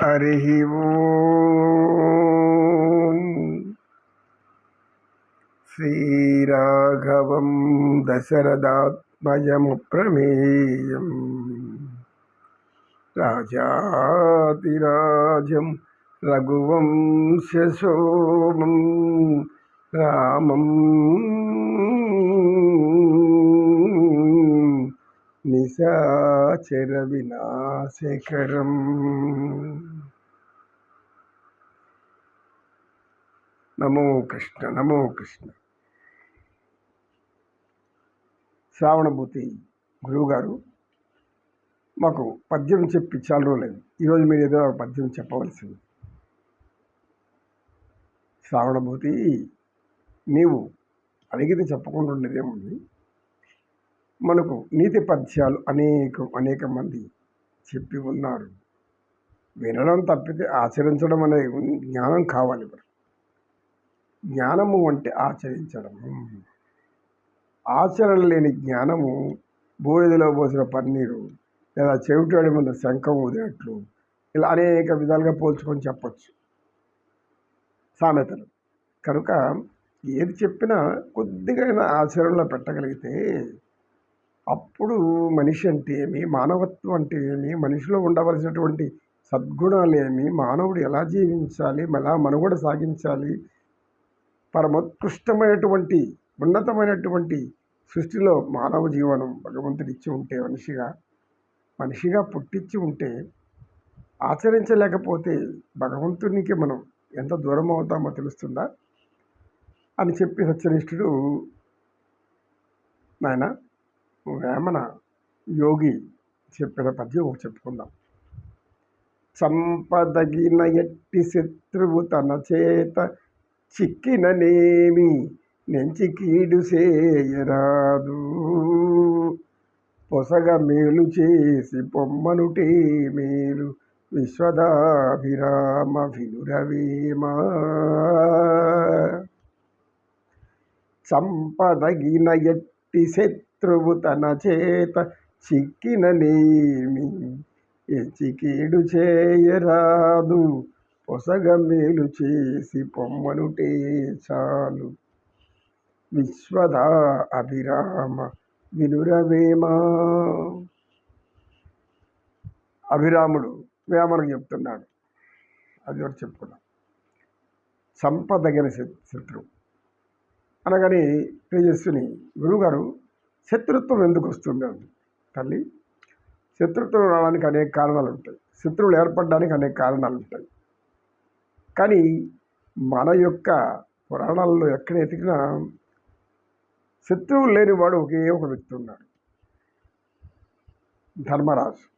हरिः ॐ श्रीराघवं दशरथात्मजमुप्रमेयम् राजातिराजं रघुवंशसोमं నిశాచర వినాశేఖరం నమో కృష్ణ నమో కృష్ణ. శ్రావణభూతి గురువుగారు మాకు పద్యం చెప్పి చాలా రోజులేదు. ఈరోజు మీరు ఏదో పద్యం చెప్పవలసింది. శ్రావణభూతి నీవు అడిగితే చెప్పకుండా ఉండేదేముంది? మనకు నీతి పద్యాలు అనేక అనేక మంది చెప్పి ఉన్నారు. వినడం తప్పితే ఆచరించడం అనే జ్ఞానం కావాలి మరి జ్ఞానము అంటే ఆచరించడం. ఆచరణ లేని జ్ఞానము బూడిదలో పోసిన పన్నీరు లేదా చెవిటాడి ముందు శంఖం ఊదినట్లు ఇలా అనేక విధాలుగా పోల్చుకొని చెప్పచ్చు. సామెతలు. కనుక ఏది చెప్పినా కొద్దిగా ఆచరణలో పెట్టగలిగితే అప్పుడు మనిషి అంటే ఏమి? మానవత్వం అంటే ఏమి? మనిషిలో ఉండవలసినటువంటి సద్గుణాలు ఏమి? మానవుడు ఎలా జీవించాలి? ఎలా మనుగడ సాగించాలి? పరమోత్కృష్టమైనటువంటి ఉన్నతమైనటువంటి సృష్టిలో మానవ జీవనం భగవంతుడు ఇచ్చి ఉంటే మనిషిగా మనిషిగా పుట్టించి ఉంటే ఆచరించలేకపోతే భగవంతునికి మనం ఎంత దూరం అవుతామో తెలుస్తుందా? అని చెప్పి సత్యనిష్ఠుడు నాయన వేమన యోగి చెప్పిన పద్యం చెప్పుకుందాం. చంపదగిన ఎట్టి శత్రువు తన చేత చిక్కిననేమి నెంచి కీడు చేయరాదు. పొసగ మేలు చేసి పొమ్మనుటే మేలు విశ్వదాభిరామ వినురవేమ. సంపదగిన ఎట్టి శత్రువు తన చేత చిక్కిననేమి ఎచికీడు చేయరాదు. పొసగ మేలు చేసి పొమ్మనుటే చాలు. విశ్వదా అభిరామ వినురవేమా. అభిరాముడు వేమనకు చెప్తున్నాడు. అది కూడా చెప్పుకున్నాం సంపదగిన శత్రువు. అనగానే తేజస్విని గురువుగారు శత్రుత్వం ఎందుకు వస్తుంది తల్లి శత్రుత్వం రావడానికి అనేక కారణాలు ఉంటాయి. శత్రువులు ఏర్పడడానికి అనేక కారణాలు ఉంటాయి. కానీ మన యొక్క పురాణాల్లో ఎక్కడ ఎతికినా శత్రువులు లేనివాడు ఒకే ఒక వ్యక్తి ఉన్నాడు. ధర్మరాజు.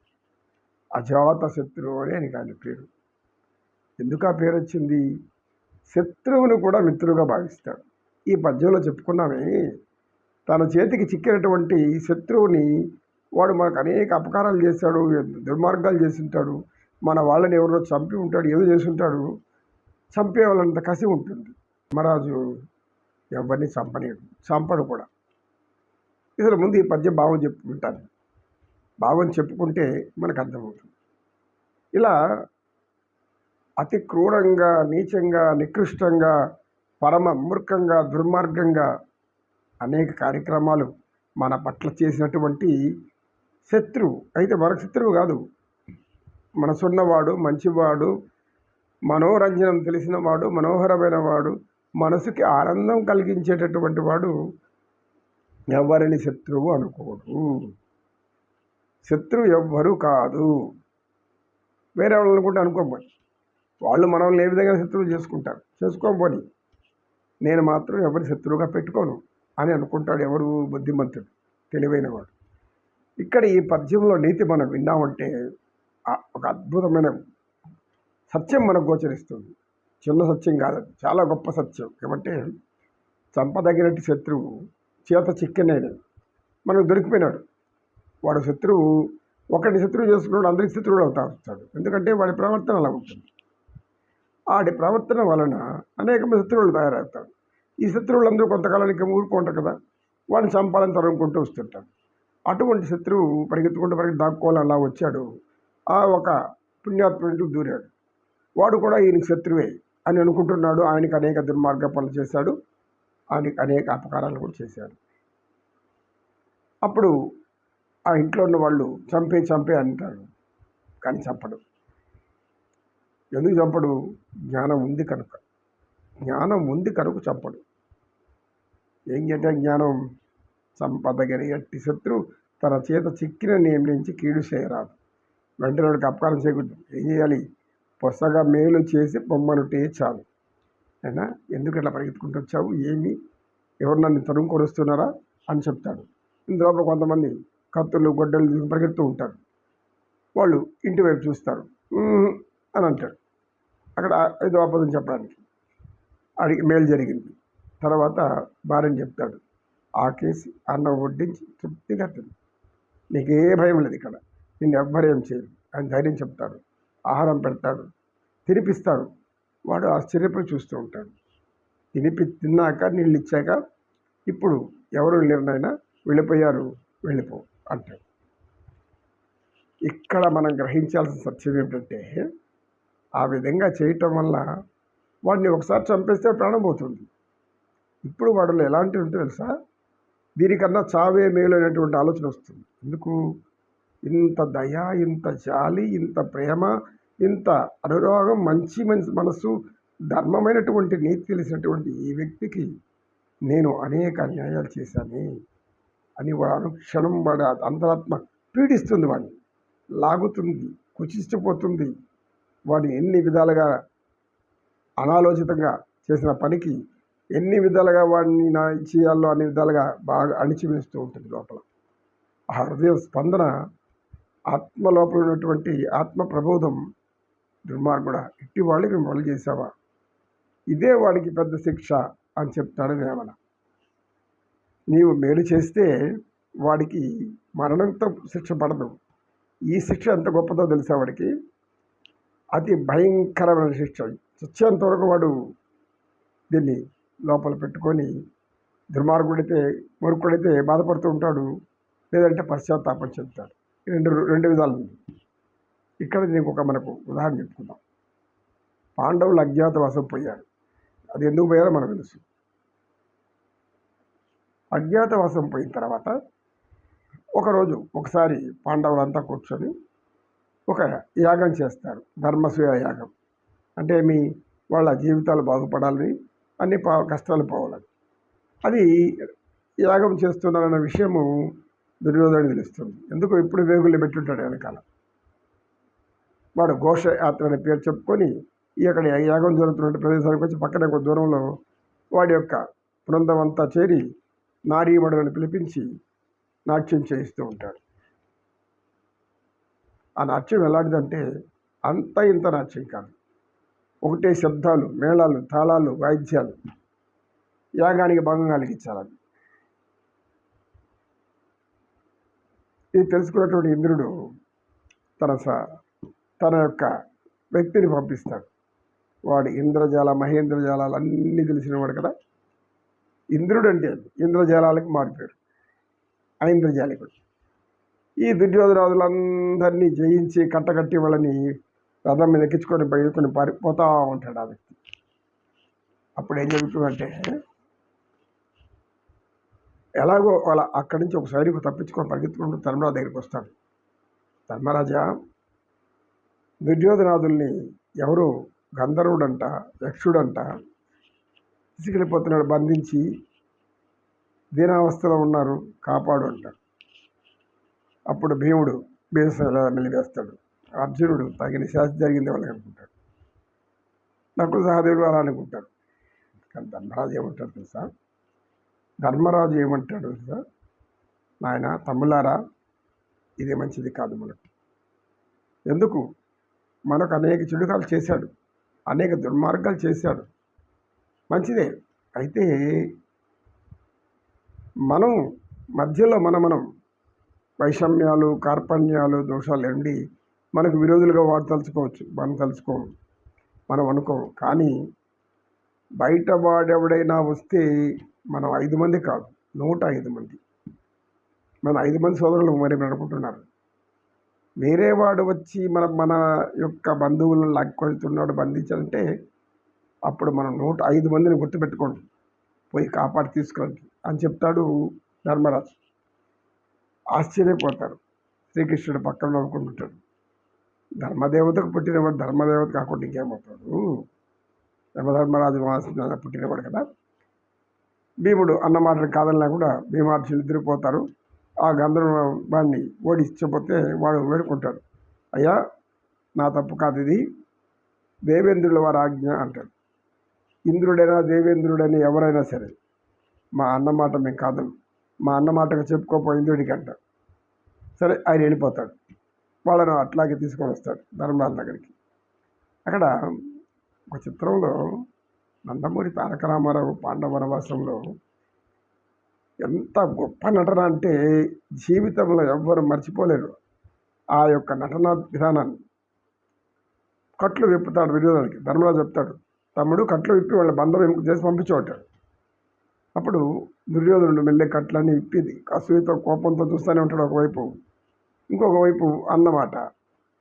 అజాత శత్రువు అని ఆయనకి ఆయన పేరు. ఎందుకు ఆ పేరు వచ్చింది? శత్రువును కూడా మిత్రుగా భావిస్తాడు. ఈ పద్యంలో చెప్పుకున్నామే తన చేతికి చిక్కినటువంటి శత్రువుని వాడు మనకు అనేక అపకారాలు చేశాడు దుర్మార్గాలు చేసి ఉంటాడు మన వాళ్ళని ఎవరో చంపి ఉంటాడు ఏదో చేస్తుంటాడు చంపే వాళ్ళంత కసి ఉంటుంది. మహారాజు ఎవరిని చంపనీయడు చంపడు కూడా. ఇతను ముందు ఈ పద్యం భావం చెప్పుకుంటాను. భావం చెప్పుకుంటే మనకు అర్థమవుతుంది. ఇలా అతి క్రూరంగా నీచంగా నికృష్టంగా పరమ మూర్ఖంగా దుర్మార్గంగా అనేక కార్యక్రమాలు మన పట్ల చేసినటువంటి శత్రువు. అయితే మరొక శత్రువు కాదు. మనసున్నవాడు మంచివాడు మనోరంజనం తెలిసిన వాడు మనోహరమైన వాడు మనసుకి ఆనందం కలిగించేటటువంటి వాడు ఎవరిని శత్రువు అనుకోడు. శత్రువు ఎవ్వరు కాదు. వేరే వాళ్ళు అనుకుంటే అనుకోకపోయి. వాళ్ళు మనల్ని ఏ విధంగా శత్రువు చేసుకుంటారు. చేసుకోకపోని. నేను మాత్రం ఎవరి శత్రువుగా పెట్టుకోను. అని అనుకుంటాడు ఎవరు బుద్ధిమంతుడు తెలివైన వాడు ఇక్కడ ఈ పద్యంలో నీతి మనం విన్నామంటే ఒక అద్భుతమైన సత్యం మనకు గోచరిస్తుంది. చిన్న సత్యం కాదు చాలా గొప్ప సత్యం. ఏమంటే చంపదగినట్టు శత్రువు చేత చిక్కనేది మనకు దొరికిపోయినాడు. వాడు శత్రువు ఒకటి శత్రువు చేసుకున్నాడు అందరికి శత్రువుడు అవుతా వస్తాడు. ఎందుకంటే వాడి ప్రవర్తన అలా ఉంటుంది. వాడి ప్రవర్తన వలన అనేక శత్రువులు తయారవుతాడు ఈ శత్రువులందరూ కొంతకాలానికి ఊరుకుంటారు కదా వాడిని చంపాలని తరుముకుంటూ వస్తుంటారు. అటువంటి శత్రువు పరిగెత్తుకుంటూ పరిగెత్తి దాక్కోవాలి అలా వచ్చాడు. ఆ ఒక పుణ్యాత్ముడు దూరాడు. వాడు కూడా ఈయనకి శత్రువే అని అనుకుంటున్నాడు. ఆయనకు అనేక దుర్మార్గ పనులు చేశాడు. ఆయనకి అనేక అపకారాలు కూడా చేశాడు. అప్పుడు ఆ ఇంట్లో ఉన్న వాళ్ళు చంపే చంపే అంటారు కానీ చంపడు. ఎందుకు చంపడు? జ్ఞానం ఉంది కనుక. జ్ఞానం ఉంది కనుక చంపడు. ఏం జ్ఞానం సంపదగిరి ఎట్టి శత్రు తన చేత చిక్కిన నియమించి కీడు చేయరాదు. వెంటనే అపకారం చేయకూడదు ఏం చేయాలి? పొసగా మేలు చేసి బొమ్మనుటే చాలు అయినా ఎందుకు ఇట్లా పరిగెత్తుకుంటూ వచ్చావు? ఏమి? ఎవరు నన్ను తరుముకొని వస్తున్నారా అని చెప్తాడు. ఇందులో కొంతమంది కత్తులు గొడ్డలు తీసుకుని పరిగెడుతూ ఉంటారు. వాళ్ళు ఇంటి వైపు చూస్తారు. అని అంటాడు. అక్కడ ఐదో అబద్ధం చెప్పడానికి అడిగి మేలు జరిగింది. తర్వాత భార్యని చెప్తాడు ఆకేసి అన్నం వడ్డించి తృప్తిగా తిను నీకు ఏ భయం లేదు ఇక్కడ. నిన్ను ఎవ్వరేం చేయరు. అని ధైర్యం చెప్తాడు ఆహారం పెడతాడు తినిపిస్తాడు. వాడు ఆశ్చర్యపోయి చూస్తూ ఉంటాడు. తినిపి తిన్నాక నీళ్ళు ఇచ్చాక ఇప్పుడు ఎవరు లేరునైనా వెళ్ళిపోయారు వెళ్ళిపో అంటాడు. ఇక్కడ మనం గ్రహించాల్సిన సత్యం ఏమిటంటే ఆ విధంగా చేయటం వల్ల వాడిని ఒకసారి చంపేస్తే ప్రాణం పోతుంది. ఇప్పుడు వాడలో ఎలాంటివి ఉంటే తెలుసా? దీనికన్నా చావే మేలు అనేటువంటి ఆలోచన వస్తుంది. ఎందుకు? ఇంత దయ ఇంత జాలి ఇంత ప్రేమ ఇంత అనురాగం మంచి మంచి మనసు ధర్మమైనటువంటి నీతి తెలిసినటువంటి ఈ వ్యక్తికి నేను అనేక అన్యాయాలు చేశాను అని వాడు అనుక్షణం వాడు అంతరాత్మ పీడిస్తుంది వాడిని. లాగుతుంది కుచిష్టపోతుంది వాడిని ఎన్ని విధాలుగా అనాలోచితంగా చేసిన పనికి ఎన్ని విధాలుగా వాడిని నా చేయాలో అన్ని విధాలుగా బాగా అణిచివేస్తూ ఉంటుంది లోపల. ఆ హృదయ స్పందన ఆత్మ లోపల ఉన్నటువంటి ఆత్మ ప్రబోధం దుర్మార్గుడ ఇట్టి వాళ్ళకి మొదలు చేసావా ఇదే వాడికి పెద్ద శిక్ష అని చెప్తాడు వేమన. నీవు మేలు చేస్తే వాడికి మరణంతో శిక్ష పడదు. ఈ శిక్ష ఎంత గొప్పదో తెలిసా వాడికి? అతి భయంకరమైన శిక్ష. చచ్చేంతవరకు వాడు దీన్ని లోపల పెట్టుకొని దుర్మార్గుడైతే మురుకుడైతే బాధపడుతూ ఉంటాడు. లేదంటే పశ్చాత్తాపం చెందుతాడు. రెండు రెండు విధాలు ఉంది ఇక్కడ దీనికి ఒక మనకు ఉదాహరణ చెప్పుకుందాం. పాండవులు అజ్ఞాతవాసం పోయారు అది ఎందుకు పోయారో మనకు తెలుసు. అజ్ఞాతవాసం పోయిన తర్వాత ఒకరోజు ఒకసారి పాండవులంతా కూర్చొని ఒక యాగం చేస్తారు. ధర్మసూయ యాగం. అంటే మీ వాళ్ళ జీవితాలు బాగుపడాలని అన్ని పా కష్టాలు పోవాలని అది యాగం చేస్తున్నారన్న విషయము దుర్యోధనుడు తెలుస్తుంది. ఎందుకు? ఇప్పుడు వేగులు పెట్టుంటాడు వెనకాల. వాడు ఘోష యాత్ర అనే పేరు చెప్పుకొని ఈ యాగం జరుగుతున్న ప్రదేశానికి వచ్చి పక్కనే ఒక దూరంలో వాడి యొక్క బృందం అంతా చేరి నారీమణులను పిలిపించి నాట్యం చేయిస్తూ ఉంటాడు. ఆ నాట్యం ఎలాంటిదంటే అంత ఇంత నాట్యం కాదు. ఒకటే శబ్దాలు మేళాలు తాళాలు వాయిద్యాలు. యాగానికి భంగం కలిగించాలని ఇది తెలుసుకున్నటువంటి ఇంద్రుడు తన స తన యొక్క వ్యక్తిని పంపిస్తాడు. వాడు ఇంద్రజాల మహేంద్రజాలాలు అన్నీ తెలిసినవాడు కదా. ఇంద్రుడు అంటే ఇంద్రజాలాలకు మారిపోయాడు. ఐంద్రజాలికుడు. ఈ దుర్యోధనాదులందరినీ జయించి కట్టకట్టి వాళ్ళని రథం మీద ఎక్కించుకొని బయలుకొని పారిపోతూ ఉంటాడు ఆ వ్యక్తి. అప్పుడు ఏం జరుగుతుందంటే ఎలాగో వాళ్ళ అక్కడి నుంచి ఒక సైనికు తప్పించుకొని పరిగెత్తుకుంటూ ధర్మరాజు దగ్గరికి వస్తాడు. ధర్మరాజా దుర్యోధనాథుల్ని ఎవరు గంధర్వుడంట యక్షుడంట తీసుకెళ్ళిపోతున్నాడు బంధించి దీనావస్థలో ఉన్నారు కాపాడు అంటాడు. అప్పుడు భీముడు భీమసేన మెలివేస్తాడు అర్జునుడు తగిన శాస్తి జరిగింది వాళ్ళకి అనుకుంటాడు. నకుల సహదేవుడు అలా అనుకుంటాడు. కానీ ధర్మరాజు ఏమంటాడు తెలుసా? ధర్మరాజు ఏమంటాడు తెలుసా? నాయన తమ్ములారా ఇది మంచిది కాదు మనకు. ఎందుకు? మనకు అనేక చెడుకాలు చేశాడు. అనేక దుర్మార్గాలు చేశాడు. మంచిదే. అయితే మనం మధ్యలో మన మనం వైషమ్యాలు కార్పణ్యాలు దోషాలు ఎండి మనకు విరోధులుగా వాడు తలుచుకోవచ్చు మనం తలుచుకోం మనం అనుకోము. కానీ బయట వాడెవడైనా వస్తే మనం ఐదు మంది కాదు నూట ఐదు మంది. మన ఐదు మంది సోదరులు మరి మీరు అనుకుంటున్నారు. వేరే వాడు వచ్చి మన మన యొక్క బంధువులను లాక్కొడుతున్నాడు బంధించాలంటే అప్పుడు మనం నూట ఐదు మందిని గుర్తుపెట్టుకోండి. పోయి కాపాడి తీసుకురండి అని చెప్తాడు ధర్మరాజు. ఆశ్చర్యపోతారు. శ్రీకృష్ణుడు పక్కన నవ్వుకుంటుంటాడు. ధర్మదేవతకు పుట్టినవాడు ధర్మదేవత కాకుండా ఇంకేమవుతాడు యమధర్మరాజు మహాసింహ పుట్టినవాడు కదా. భీముడు అన్న మాటలు కాదని లేకుండా భీమార్షులు ఇద్దరిపోతారు ఆ గంధర్వ వాడిని ఓడించకపోతే వాడు వేడుకుంటాడు అయ్యా నా తప్పు కాదు ఇది. దేవేంద్రుల వారి ఆజ్ఞ అంటాడు. ఇంద్రుడైనా దేవేంద్రుడని ఎవరైనా సరే మా అన్నమాట మేము కాదు. మా అన్న చెప్పుకోపో ఇంద్రుడికి అంటాడు. సరే ఆయన వెళ్ళిపోతాడు. వాళ్ళను అట్లాగే తీసుకొని వస్తాడు ధర్మరాజు దగ్గరికి. అక్కడ ఒక చిత్రంలో నందమూరి తారక రామారావు పాండవ వనవాసంలో ఎంత గొప్ప నటన అంటే జీవితంలో ఎవ్వరు మర్చిపోలేరు ఆ యొక్క నటన విధానాన్ని. కట్లు విప్పుతాడు దుర్యోధనకి ధర్మరాజు చెప్తాడు తమ్ముడు కట్లు విప్పి వాళ్ళ బంధం ఎముక చేసి పంపించేవాటాడు అప్పుడు దుర్యోధనుడు మెల్లె కట్లన్నీ విప్పిది. అసూయతో కోపంతో చూస్తూనే ఉంటాడు ఒకవైపు. ఇంకొక వైపు అన్నమాట.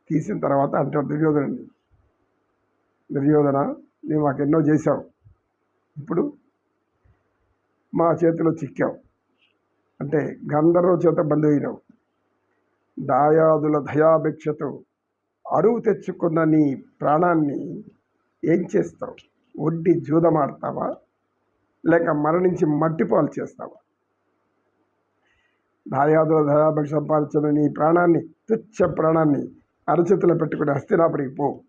తీసిన తర్వాత అంటాడు దుర్యోధనుడిని దుర్యోధన నీవు మాకెన్నో చేశావు. ఇప్పుడు మా చేతిలో చిక్కావు. అంటే గంధర్వ చేత బంధు అయినావు. దాయాదుల దయాభిక్షతో అరువు తెచ్చుకున్న నీ ప్రాణాన్ని ఏం చేస్తావు? ఒడ్డి జూదమాడతావా? లేక మరణించి మట్టిపాలు చేస్తావా? దాయాదుల దయాభిక్ష సంపాదించిన నీ ప్రాణాన్ని తుచ్చ ప్రాణాన్ని అరచేతిలో పెట్టుకుని హస్తినాపురికి పో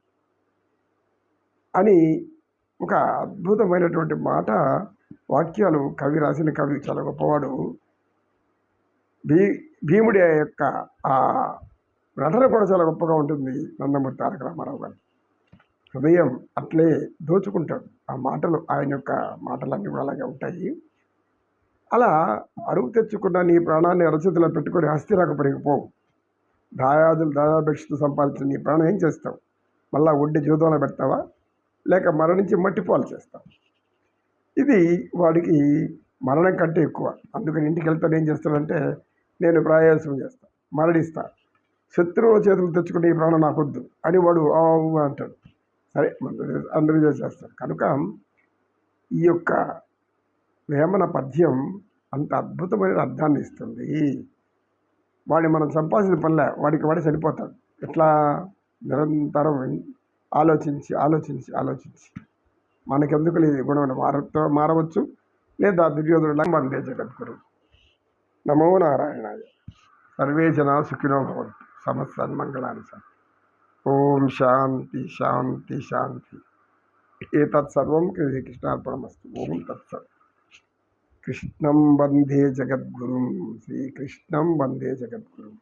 అని ఒక అద్భుతమైనటువంటి మాట వాక్యాలు కవి రాసిన కవి చాలా గొప్పవాడు. భీ భీముడి యొక్క ఆ నటన కూడా చాలా గొప్పగా ఉంటుంది నందమూరి తారక రామారావు గారు. హృదయం అట్లే దోచుకుంటాడు. ఆ మాటలు ఆయన యొక్క మాటలన్నీ కూడా అలాగే ఉంటాయి. అలా అరువు తెచ్చుకున్న నీ ప్రాణాన్ని అరచేతిలో పెట్టుకొని హస్తిరాకు పెరిగిపోవు దాయాదులు దాయాభిక్షతో సంపాదించిన నీ ప్రాణం ఏం చేస్తావు? మళ్ళా ఒడ్డి జీవితంలో పెడతావా? లేక మరణించి మట్టిపాలు చేస్తావు? ఇది వాడికి మరణం కంటే ఎక్కువ. అందుకని ఇంటికి వెళ్తాను ఏం చేస్తాడంటే నేను ప్రాయాసం చేస్తాను మరణిస్తా. శత్రువుల చేతులు తెచ్చుకునే ఈ ప్రాణం నాకొద్దు అని వాడు అంటాడు. సరే అందరూ చేసేస్తారు. కనుక ఈ యొక్క వేమన పద్యం అంత అద్భుతమైన అర్థాన్ని ఇస్తుంది. వాడిని మనం సంపాదించిన పనిలే వాడికి వాడి చనిపోతాడు ఎట్లా? నిరంతరం ఆలోచించి ఆలోచించి ఆలోచించి. మనకెందుకు లేదు గుణమైన మార మారవచ్చు? లేదా దుర్యోధనులా వందే జగద్గురు నమో నారాయణాయ. సర్వే జనా సుఖినో భవంతు. సమస్త మంగళాన్ని సార్. ఓం శాంతి శాంతి శాంతి. ఏతత్సర్వం శ్రీకృష్ణార్పణమస్తు. ఓం తత్సర్వం कृष्णं वंदे जगद्गुरुं श्रीकृष्णं वंदे जगद्गुरुम्।